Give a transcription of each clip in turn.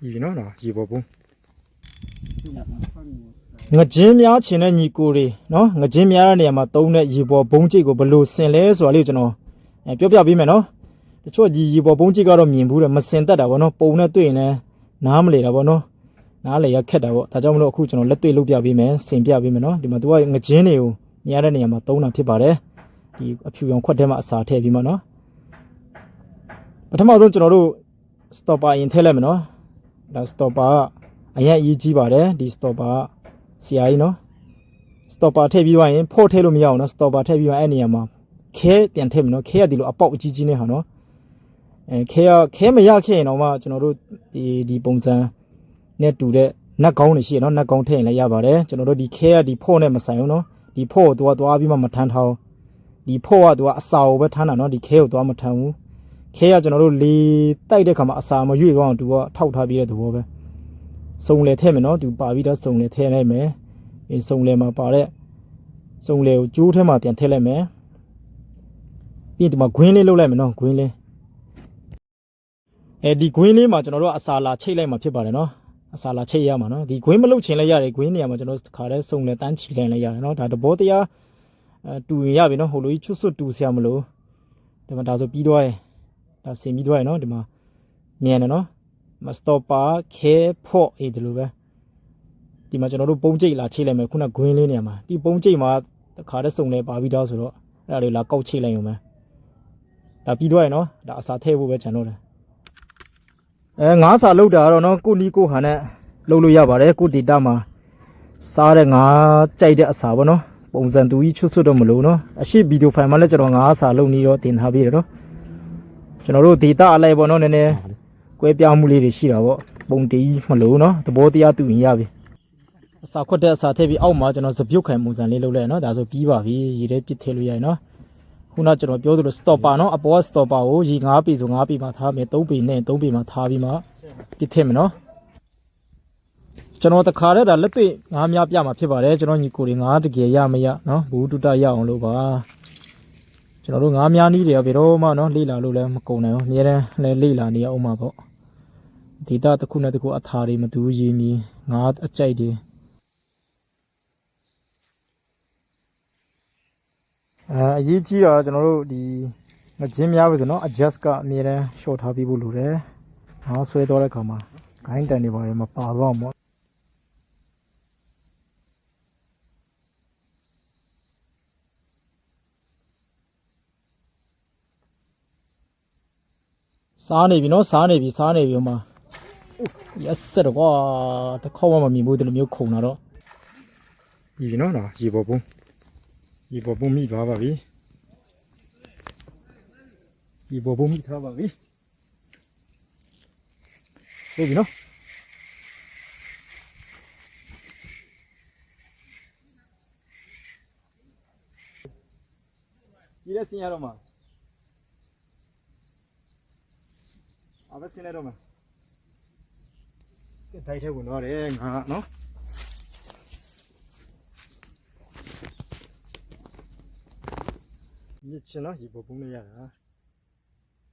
ဒီနော်နော်ရေပေါ်ပုံငကြင်းများချင်တဲ့ညီကိုတွေနော်ငကြင်းများတဲ့နေရာမှာတုံးတဲ့ရေပေါ်ဘုံကျိတ်ကိုဘယ်လိုဆင်လဲဆိုတာလေးကိုကျွန်တော်အဲပြောပြပေးမယ်နော်တချို့ဒီရေပေါ်ဘုံကျိတ်ကတော့မြင်ဘူးတယ်မစင်တတ်တာပေါ့နော်ပုံနဲ့တွေ့ရင်လည်းနားမလေတာပေါ့နော်နားလေရခက်တာပေါ့ဒါကြောင့်မလို့အခုကျွန်တော်လက်တွေ့လုပ်ပြပေးမယ်ဆင်ပြပေးမယ်နော်ဒီမှာသူကငကြင်းတွေကိုများတဲ့နေရာမှာတုံးတာဖြစ်ပါတယ်ဒီအဖြူရောင်ခွက်ထဲမှာအစာထည့်ပြီးမှနော်ပထမဆုံးကျွန်တော်တို့ stopper ရင်ထည့်လိုက်မယ်နော်ဒါ stopper ကအရင်အရေးကြီးပါတယ်ဒီ stopper ကဆရာကြီးနော် stopper ထည့်ပြီးသွားရင်ဖို့ထည့်လို့မရအောင်နော် stopper ထည့်ပြီးမှအဲ့နေရာမှာခဲပြန်ထည့်မယ်နော်ခဲကဒီလိုအပေါက်အကြီးကြီးနဲ့ဟာနော်အဲခဲကခဲမရခဲ့ရင်တော့မှကျွန်တော်တို့ဒီဒီပုံစံနဲ့တူတဲ့နက်ကောင်းတွေရှိရနော်နက်ကောင်းထည့်ရင်လည်းရပါတယ်ကျွန်တော်တို့ဒီခဲကဒီဖို့နဲ့မဆိုင်ဘူးနော်ဒီဖို့ကိုသွားသွားပြီးမှမထမ်းထားအောင်ဒီဖို့ကသူကအစာကိုပဲထမ်းတာနော်ဒီခဲကိုသွားမထမ်းဘူး ခဲကကျွန်တော်တို့လေတိုက်တဲ့ခါမှာအစာမရွေ့သွားအောင်သူကထောက်ထားပြီးတဲ့သဘောပဲစုံလေထဲမယ်နော်သူပါပြီးတော့စုံလေထဲလိုက်မယ်အဲစုံလေမှာပါတဲ့စုံလေကိုကျိုးထဲမှာပြန်ထည့်လိုက်မယ်ပြီးရင်ဒီမှာဂွင်းလေးလုပ်လိုက်မယ်နော်ဂွင်းလေးအဲဒီဂွင်းလေးမှာကျွန်တော်တို့ကအစာလာချိတ်လိုက်မှာဖြစ်ပါတယ်နော်အစာလာချိတ်ရမှာနော်ဒီဂွင်းမလုပ်ချင်လည်းရတယ်ဂွင်းနေရာမှာကျွန်တော်တို့ခါတဲ့စုံလေတန်းချီလိုက်လည်းရတယ်နော်ဒါတဘောတရားအဲတူရင်ရပြီနော်ဟိုလိုကြီးချွတ်ဆွတ်တူဆရာမလို့ဒီမှာဒါဆိုပြီးသွားရင် ဒါဆင်ပြီးသွားရနော်ဒီမှာမြန်တယ်နော်မစတော့ပါခဲဖို့အေးဒီလိုပဲဒီမှာကျွန်တော်တို့ပုံကျိတ်လာချိတ်လိုက်မယ်ခုနဂွင်းလေးနေရာမှာဒီပုံကျိတ်မှာတခါတည်းစုံလဲပါပြီးတော့ဆိုတော့အဲ့ဒါလေးလာကောက်ချိတ်လိုက်ရုံပဲဒါပြီးသွားရနော်ဒါအစာထည့်ဖို့ပဲခြံတော့တယ်အဲငါးစာလောက်တာကတော့နော်ကိုနီကိုဟာနဲ့လောက်လို့ရပါတယ်ကိုဒေတာမှာစားတဲ့ငါးကြိုက်တဲ့အစာပေါ့နော်ပုံစံတူကြီးချွတ်ဆွတ်တော့မလို့နော်အရှိဗီဒီယိုဖိုင်မှာလည်းကျွန်တော်ငါးစာလောက်နေတော့တင်ထားပြီးရနော် ကျွန်တော်တို့ဒေတာအလိုက်ပေါ့နော်နည်းနည်းကွဲပြားမှုလေးတွေရှိတာပေါ့ပုံတီးမလို့နော်သဘောတရားတူရင်ရပြီအစာခွက်တဲ့အစာထည့်ပြီးအောက်မှာကျွန်တော်စပြုတ်ခိုင်ပုံစံလေးလုပ်လိုက်နော်ဒါဆိုပြီးပါပြီရေထဲပစ်ထည့်လို့ရရင်နော်ခုနကျွန်တော်ပြောသလို stopper နော်အပေါ်က stopper ကိုရေ9ပေဆို9ပေမှာထားမယ်3ပေနဲ့3ပေမှာထားပြီးမှပစ်ထည့်မယ်နော်ကျွန်တော်တခါတည်းဒါလက်တွေ့ငါးများပြမှာဖြစ်ပါတယ်ကျွန်တော်ညီကိုတွေငါးတကယ်ရမရနော်ဘူးတုတရအောင်လို့ပါ ကျွန်တော်တို့ငါးများနီးတွေကဘယ်တော့မှနော်လေ့လာလို့လည်းမကုန်နိုင်ဘူးအများတန်းလည်းလေ့လာနေရအောင်ပါပေါ့ဒေတာတစ်ခုနဲ့တစ်ခုအထာတွေမတူရင်းကြီးငါးအကြိုက်တွေအဲအရေးကြီးတော့ကျွန်တော်တို့ဒီငကျင်းများပဲဆိုနော် adjust ကအများတန်း short ထားပြီးဖို့လိုတယ်ငါးဆွဲတော့တဲ့ခါမှာ gain တန်တွေပါရမပါတော့ဘော စားနေပြီနော်စားနေပြီစားနေပြီဟိုမှာ yes တော့ကွာတခေါက်မှမမြင်ဘူးဒီလိုမျိုးခုံတာတော့ပြီးပြီနော်နော်ရေပေါ်ပုံးရေပေါ်ပုံးမိသွားပါပြီရေပေါ်ပုံးမိထားပါပြီဟုတ်ပြီနော်ဒီလက်စင်ရတော့မှာ အဘစင်ရတော့မှာတိုက်ထဲဝင်တော့တယ်ငါနော်မြစ်ချင်းနော်ရေပေါ်ပုံးလေးရတာ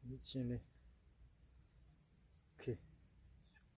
မြစ်ချင်းလေး